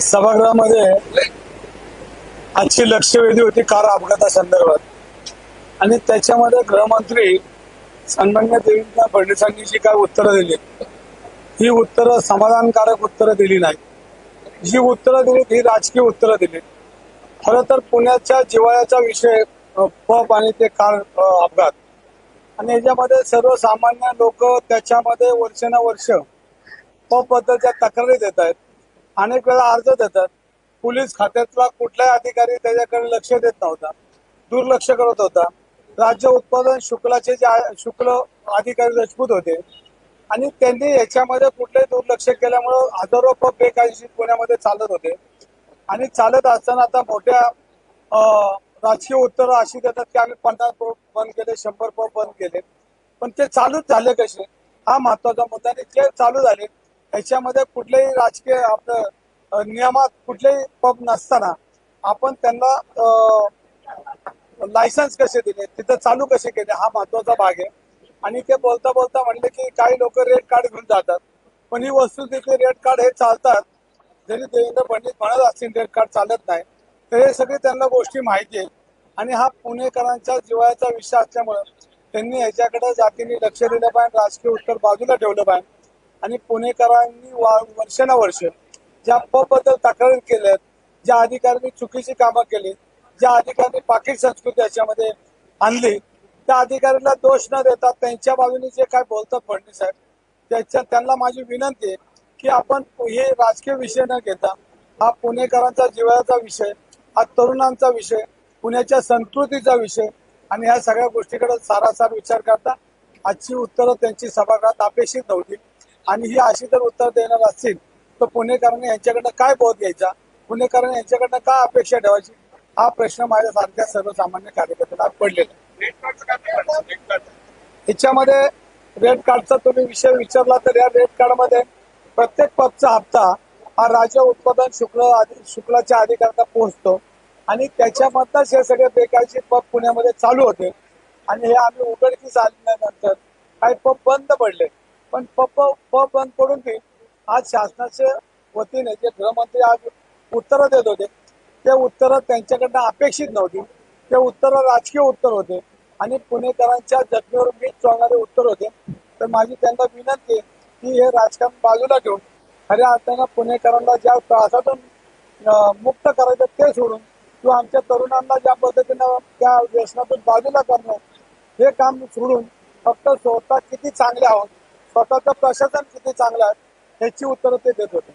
सभागृहामध्ये आजची लक्षवेधी होती कार अपघातासंदर्भात आणि त्याच्यामध्ये गृहमंत्री सन्मान्य देवींना फडणवीसांनी जी काय उत्तरं दिली ही उत्तरं समाधानकारक उत्तरं दिली नाही. जी उत्तरं दिली ही राजकीय उत्तरं दिली. खरं तर पुण्याच्या जिवाळ्याचा विषय पप आणि ते कार अपघात. आणि याच्यामध्ये सर्वसामान्य लोक त्याच्यामध्ये वर्षानुवर्ष पब बद्दलच्या तक्रारी देत आहेत. अनेक वेळा अर्ज देतात. पोलीस खात्यातला कुठलाही अधिकारी त्याच्याकडे लक्ष देत नव्हता. दुर्लक्ष करत होता. राज्य उत्पादन शुक्लाचे जे शुक्ल अधिकारी रजपूत होते. आणि त्यांनी याच्यामध्ये कुठलंही दुर्लक्ष केल्यामुळं हजारो पब बेकायदेशीर पुण्यामध्ये चालत होते. आणि चालत असताना आता मोठ्या राजकीय उत्तरं अशी देतात की आम्ही पन्नास पब बंद केले शंभर पब बंद केले. पण ते चालूच झाले कसे? हा महत्त्वाचा मुद्दा आणि जे चालू झाले ह्याच्यामध्ये कुठलेही राजकीय आपलं नियमात कुठलेही पब नसताना आपण त्यांना लायसन्स कसे दिले तिथं चालू कसे केले हा महत्त्वाचा भाग आहे. आणि ते बोलता बोलता म्हणले की काही लोक रेड कार्ड घेऊन जातात. पण ही वस्तू तिथे रेड कार्ड हे चालतात. जरी देवेंद्र फडणवीस म्हणत असतील रेड कार्ड चालत नाही तर हे सगळे त्यांना गोष्टी माहिती आहेत. आणि हा पुणेकरांच्या जिवाळ्याचा विषय असल्यामुळं त्यांनी ह्याच्याकडे जातीने लक्ष दिलं पाहिजे राजकीय उत्तर बाजूला ठेवलं पाहिजे. आणि पुणेकरांनी वा- वर्षानुवर्ष ज्या पबद्दल तक्रार तक्रारी केल्यात ज्या अधिकाऱ्यांनी चुकीची कामं केली ज्या अधिकाऱ्यांनी पाकिट संस्कृती याच्यामध्ये आणली त्या अधिकाऱ्यांना दोष न देता त्यांच्या बाजूने जे काय बोलतात फडणवीस साहेब त्याच्या त्यांना माझी विनंती आहे की आपण हे राजकीय विषय न घेता हा पुणेकरांचा जिव्हाळ्याचा विषय हा तरुणांचा विषय पुण्याच्या संस्कृतीचा विषय आणि ह्या सगळ्या गोष्टीकडे सारासार विचार करता आजची उत्तरं त्यांची सभागृहात अपेक्षित नव्हती. आणि ही अशी जर उत्तर देणार असतील तर पुणेकरांनी यांच्याकडनं काय बोध घ्यायचा? पुणेकरांनी यांच्याकडनं काय अपेक्षा ठेवायची? हा प्रश्न माझ्यासारख्या सर्वसामान्य कार्यकर्त्यांना पडलेला याच्यामध्ये रेड कार्डचा तुम्ही विषय विचारला तर या रेड कार्डमध्ये प्रत्येक पबचा हप्ता हा राज्य उत्पादन शुक्ल आधी- शुक्लाच्या अधिकाऱ्यांना पोहोचतो. आणि त्याच्यामधनच हे सगळे बेकायचे पब पुण्यामध्ये चालू होते. आणि हे आम्ही उघडकीस आल्यानंतर काही पब बंद पडले. पण पब पब बंद पडून की आज शासनाच्या वतीने जे गृहमंत्री आज उत्तरं देत होते ते उत्तरं त्यांच्याकडनं अपेक्षित नव्हती. ते उत्तरं राजकीय उत्तर होते आणि पुणेकरांच्या जखमेवर मीच चोळणारे उत्तर होते. तर माझी त्यांना विनंती आहे की हे राजकारण बाजूला ठेवून खऱ्या अर्थानं पुणेकरांना ज्या त्रासातून मुक्त करायचं ते सोडून किंवा आमच्या तरुणांना ज्या पद्धतीनं त्या व्यसनातून बाजूला करणं हे काम सोडून फक्त स्वतः किती चांगले आहोत स्वतःचं प्रशासन किती चांगलं आहे ह्याची उत्तरं ते देत होते.